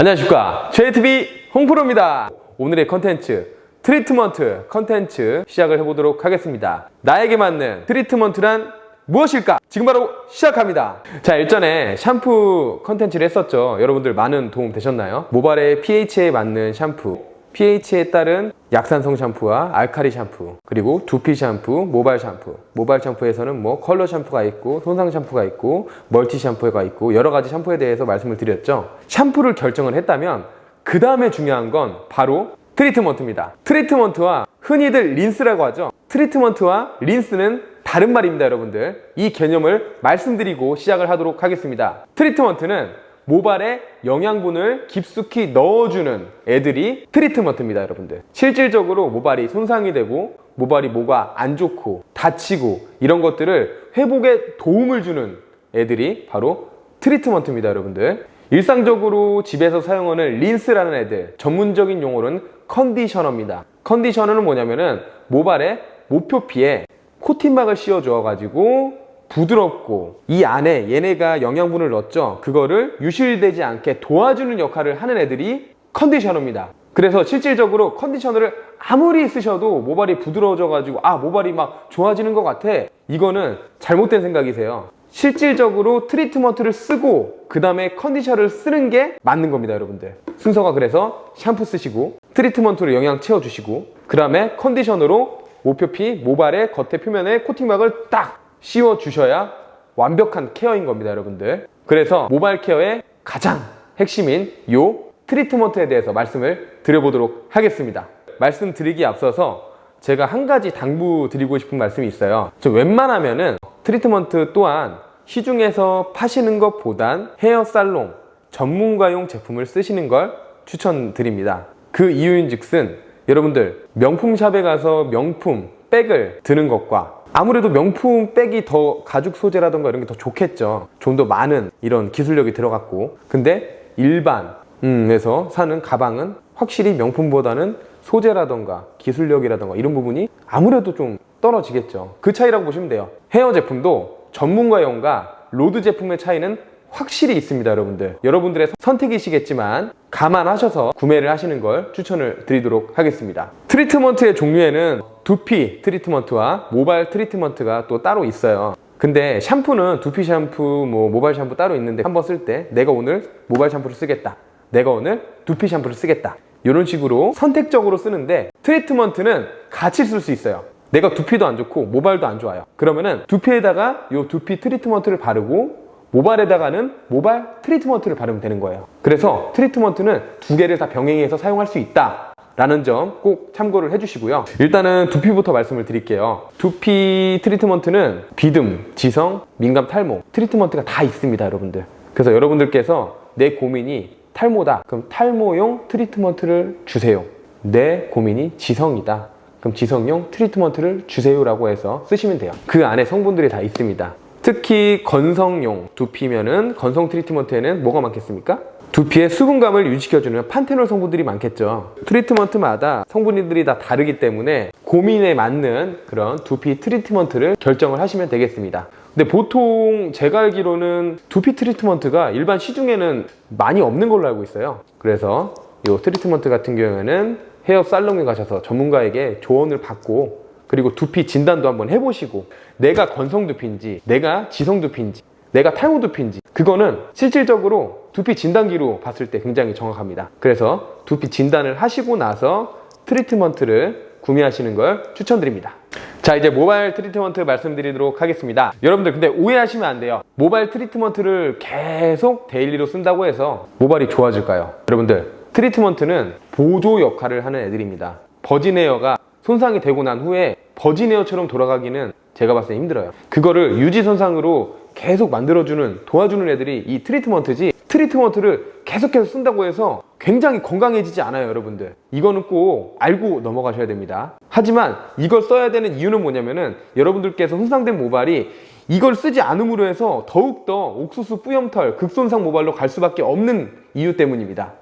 안녕하십니까. JTV 홍프로입니다. 오늘의 컨텐츠 트리트먼트 컨텐츠 시작을 해보도록 하겠습니다. 나에게 맞는 트리트먼트란 무엇일까? 지금 바로 시작합니다. 자 일전에 샴푸 컨텐츠를 했었죠. 여러분들 많은 도움 되셨나요? 모발의 pH에 맞는 샴푸 pH에 따른 약산성 샴푸와 알카리 샴푸 그리고 두피 샴푸, 모발 샴푸. 모발 샴푸에서는 뭐 컬러 샴푸가 있고 손상 샴푸가 있고 멀티 샴푸가 있고 여러 가지 샴푸에 대해서 말씀을 드렸죠. 샴푸를 결정을 했다면 그 다음에 중요한 건 바로 트리트먼트입니다. 트리트먼트와 흔히들 린스라고 하죠. 트리트먼트와 린스는 다른 말입니다 여러분들. 이 개념을 말씀드리고 시작을 하도록 하겠습니다. 트리트먼트는 모발에 영양분을 깊숙이 넣어주는 애들이 트리트먼트입니다, 여러분들. 실질적으로 모발이 손상이 되고 모발이 뭐가 안 좋고 다치고 이런 것들을 회복에 도움을 주는 애들이 바로 트리트먼트입니다, 여러분들. 일상적으로 집에서 사용하는 린스라는 애들, 전문적인 용어로는 컨디셔너입니다. 컨디셔너는 뭐냐면은 모발에 모표피에 코팅막을 씌워줘가지고 부드럽고 이 안에 얘네가 영양분을 넣었죠. 그거를 유실되지 않게 도와주는 역할을 하는 애들이 컨디셔너입니다. 그래서 실질적으로 컨디셔너를 아무리 쓰셔도 모발이 부드러워져 가지고 아 모발이 막 좋아지는 것 같아. 이거는 잘못된 생각이세요. 실질적으로 트리트먼트를 쓰고 그 다음에 컨디셔너를 쓰는 게 맞는 겁니다, 여러분들. 순서가 그래서 샴푸 쓰시고 트리트먼트로 영양 채워주시고 그 다음에 컨디셔너로 모표피 모발의 겉에 표면에 코팅막을 딱 씌워 주셔야 완벽한 케어인 겁니다, 여러분들. 그래서 모발 케어의 가장 핵심인 요 트리트먼트에 대해서 말씀을 드려보도록 하겠습니다. 말씀드리기 앞서서 제가 한 가지 당부드리고 싶은 말씀이 있어요. 저 웬만하면은 트리트먼트 또한 시중에서 파시는 것보단 헤어 살롱 전문가용 제품을 쓰시는 걸 추천드립니다. 그 이유인 즉슨 여러분들 명품 샵에 가서 명품 백을 드는 것과 아무래도 명품 백이 더 가죽 소재라던가 이런 게 더 좋겠죠. 좀 더 많은 이런 기술력이 들어갔고. 근데 일반에서 사는 가방은 확실히 명품보다는 소재라던가 기술력이라던가 이런 부분이 아무래도 좀 떨어지겠죠. 그 차이라고 보시면 돼요. 헤어 제품도 전문가용과 로드 제품의 차이는 확실히 있습니다, 여러분들. 여러분들의 선택이시겠지만 감안하셔서 구매를 하시는 걸 추천을 드리도록 하겠습니다. 트리트먼트의 종류에는 두피 트리트먼트와 모발 트리트먼트가 또 따로 있어요. 근데 샴푸는 두피 샴푸, 뭐 모발 샴푸 따로 있는데 한번 쓸 때 내가 오늘 모발 샴푸를 쓰겠다. 내가 오늘 두피 샴푸를 쓰겠다. 이런 식으로 선택적으로 쓰는데 트리트먼트는 같이 쓸 수 있어요. 내가 두피도 안 좋고 모발도 안 좋아요. 그러면은 두피에다가 이 두피 트리트먼트를 바르고 모발에다가는 모발 트리트먼트를 바르면 되는 거예요. 그래서 트리트먼트는 두 개를 다 병행해서 사용할 수 있다. 라는 점 꼭 참고를 해주시고요. 일단은 두피부터 말씀을 드릴게요. 두피 트리트먼트는 비듬, 지성, 민감 탈모 트리트먼트가 다 있습니다, 여러분들. 그래서 여러분들께서 내 고민이 탈모다. 그럼 탈모용 트리트먼트를 주세요. 내 고민이 지성이다. 그럼 지성용 트리트먼트를 주세요라고 해서 쓰시면 돼요. 그 안에 성분들이 다 있습니다. 특히 건성용 두피면은 건성 트리트먼트에는 뭐가 많겠습니까? 두피의 수분감을 유지시켜주는 판테놀 성분들이 많겠죠. 트리트먼트마다 성분들이 다 다르기 때문에 고민에 맞는 그런 두피 트리트먼트를 결정을 하시면 되겠습니다. 근데 보통 제가 알기로는 두피 트리트먼트가 일반 시중에는 많이 없는 걸로 알고 있어요. 그래서 이 트리트먼트 같은 경우에는 헤어 살롱에 가셔서 전문가에게 조언을 받고 그리고 두피 진단도 한번 해보시고 내가 건성 두피인지 내가 지성 두피인지 내가 탈모 두피인지 그거는 실질적으로 두피 진단기로 봤을 때 굉장히 정확합니다. 그래서 두피 진단을 하시고 나서 트리트먼트를 구매하시는 걸 추천드립니다. 자 이제 모바일 트리트먼트 말씀드리도록 하겠습니다. 여러분들 근데 오해하시면 안 돼요. 모바일 트리트먼트를 계속 데일리로 쓴다고 해서 모발이 좋아질까요? 여러분들 트리트먼트는 보조 역할을 하는 애들입니다. 버진 에어가 손상이 되고 난 후에 버진에어처럼 돌아가기는 제가 봤을 때 힘들어요. 그거를 유지 손상으로 계속 만들어주는 도와주는 애들이 이 트리트먼트지 트리트먼트를 계속해서 쓴다고 해서 굉장히 건강해지지 않아요 여러분들. 이거는 꼭 알고 넘어가셔야 됩니다. 하지만 이걸 써야 되는 이유는 뭐냐면은 여러분들께서 손상된 모발이 이걸 쓰지 않음으로 해서 더욱더 옥수수 뿌염털 극손상 모발로 갈 수밖에 없는 이유 때문입니다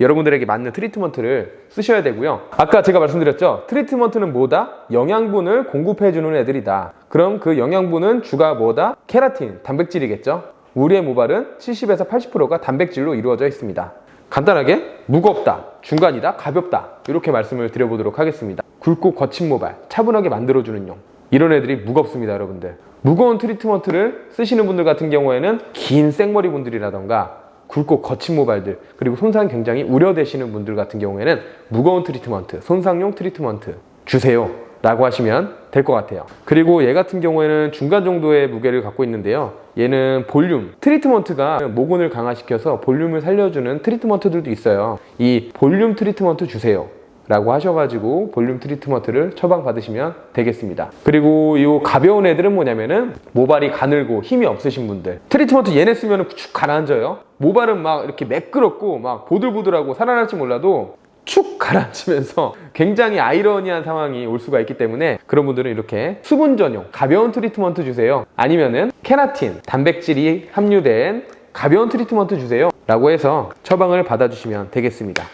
여러분들에게 맞는 트리트먼트를 쓰셔야 되고요. 아까 제가 말씀드렸죠. 트리트먼트는 뭐다? 영양분을 공급해주는 애들이다. 그럼 그 영양분은 주가 뭐다? 케라틴, 단백질이겠죠. 우리의 모발은 70에서 80%가 단백질로 이루어져 있습니다. 간단하게 무겁다, 중간이다, 가볍다 이렇게 말씀을 드려보도록 하겠습니다. 굵고 거친 모발, 차분하게 만들어주는 용 이런 애들이 무겁습니다, 여러분들. 무거운 트리트먼트를 쓰시는 분들 같은 경우에는 긴 생머리 분들이라던가 굵고 거친 모발들 그리고 손상 굉장히 우려되시는 분들 같은 경우에는 무거운 트리트먼트, 손상용 트리트먼트 주세요. 라고 하시면 될 것 같아요. 그리고 얘 같은 경우에는 중간 정도의 무게를 갖고 있는데요. 얘는 볼륨. 트리트먼트가 모근을 강화시켜서 볼륨을 살려주는 트리트먼트들도 있어요. 이 볼륨 트리트먼트 주세요. 라고 하셔가지고 볼륨 트리트먼트를 처방 받으시면 되겠습니다. 그리고 이 가벼운 애들은 뭐냐면은 모발이 가늘고 힘이 없으신 분들 트리트먼트 얘네 쓰면 축 가라앉아요. 모발은 막 이렇게 매끄럽고 막 보들보들하고 살아날지 몰라도 축 가라앉으면서 굉장히 아이러니한 상황이 올 수가 있기 때문에 그런 분들은 이렇게 수분 전용 가벼운 트리트먼트 주세요. 아니면은 케라틴 단백질이 함유된 가벼운 트리트먼트 주세요. 라고 해서 처방을 받아주시면 되겠습니다.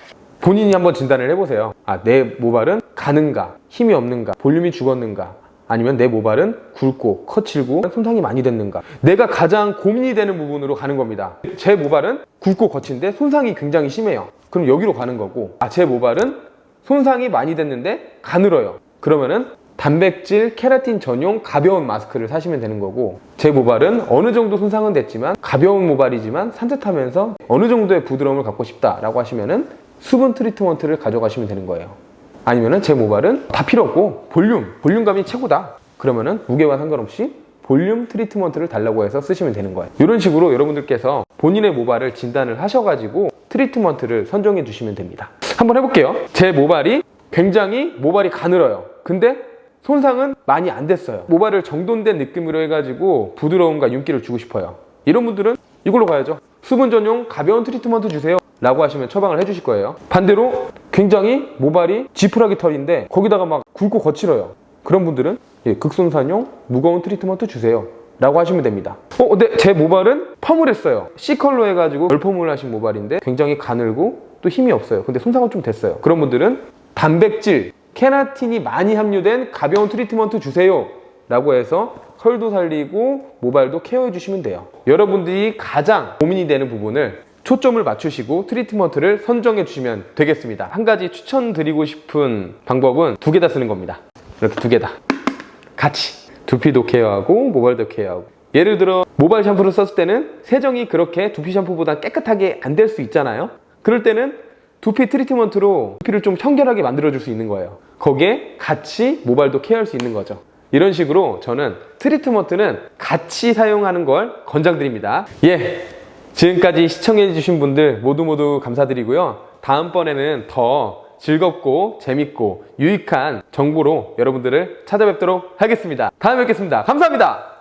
본인이 한번 진단을 해보세요. 아, 내 모발은 가는가, 힘이 없는가, 볼륨이 죽었는가, 아니면 내 모발은 굵고 거칠고 손상이 많이 됐는가. 내가 가장 고민이 되는 부분으로 가는 겁니다. 제 모발은 굵고 거친데 손상이 굉장히 심해요. 그럼 여기로 가는 거고, 아, 제 모발은 손상이 많이 됐는데 가늘어요. 그러면은 단백질 케라틴 전용 가벼운 마스크를 사시면 되는 거고 제 모발은 어느 정도 손상은 됐지만 가벼운 모발이지만 산뜻하면서 어느 정도의 부드러움을 갖고 싶다라고 하시면은 수분 트리트먼트를 가져가시면 되는 거예요. 아니면은 제 모발은 다 필요 없고 볼륨, 볼륨감이 최고다. 그러면은 무게와 상관없이 볼륨 트리트먼트를 달라고 해서 쓰시면 되는 거예요. 이런 식으로 여러분들께서 본인의 모발을 진단을 하셔가지고 트리트먼트를 선정해 주시면 됩니다. 한번 해볼게요. 제 모발이 굉장히 모발이 가늘어요. 근데 손상은 많이 안 됐어요. 모발을 정돈된 느낌으로 해가지고 부드러움과 윤기를 주고 싶어요. 이런 분들은 이걸로 가야죠. 수분 전용 가벼운 트리트먼트 주세요. 라고 하시면 처방을 해주실 거예요. 반대로 굉장히 모발이 지푸라기 털인데 거기다가 막 굵고 거칠어요. 그런 분들은 예, 극손상용 무거운 트리트먼트 주세요. 라고 하시면 됩니다. 어, 근데 제 모발은 펌을 했어요. C컬로 해가지고 열펌을 하신 모발인데 굉장히 가늘고 또 힘이 없어요. 근데 손상은 좀 됐어요. 그런 분들은 단백질, 케라틴이 많이 함유된 가벼운 트리트먼트 주세요. 라고 해서 털도 살리고 모발도 케어해 주시면 돼요. 여러분들이 가장 고민이 되는 부분을 초점을 맞추시고 트리트먼트를 선정해 주시면 되겠습니다. 한 가지 추천드리고 싶은 방법은 두 개 다 쓰는 겁니다. 이렇게 두 개 다. 같이. 두피도 케어하고 모발도 케어하고. 예를 들어 모발 샴푸를 썼을 때는 세정이 그렇게 두피 샴푸보다 깨끗하게 안 될 수 있잖아요. 그럴 때는 두피 트리트먼트로 두피를 좀 청결하게 만들어 줄 수 있는 거예요. 거기에 같이 모발도 케어할 수 있는 거죠. 이런 식으로 저는 트리트먼트는 같이 사용하는 걸 권장드립니다. 예. 지금까지 시청해주신 분들 모두 모두 감사드리고요. 다음번에는 더 즐겁고 재밌고 유익한 정보로 여러분들을 찾아뵙도록 하겠습니다. 다음에 뵙겠습니다. 감사합니다.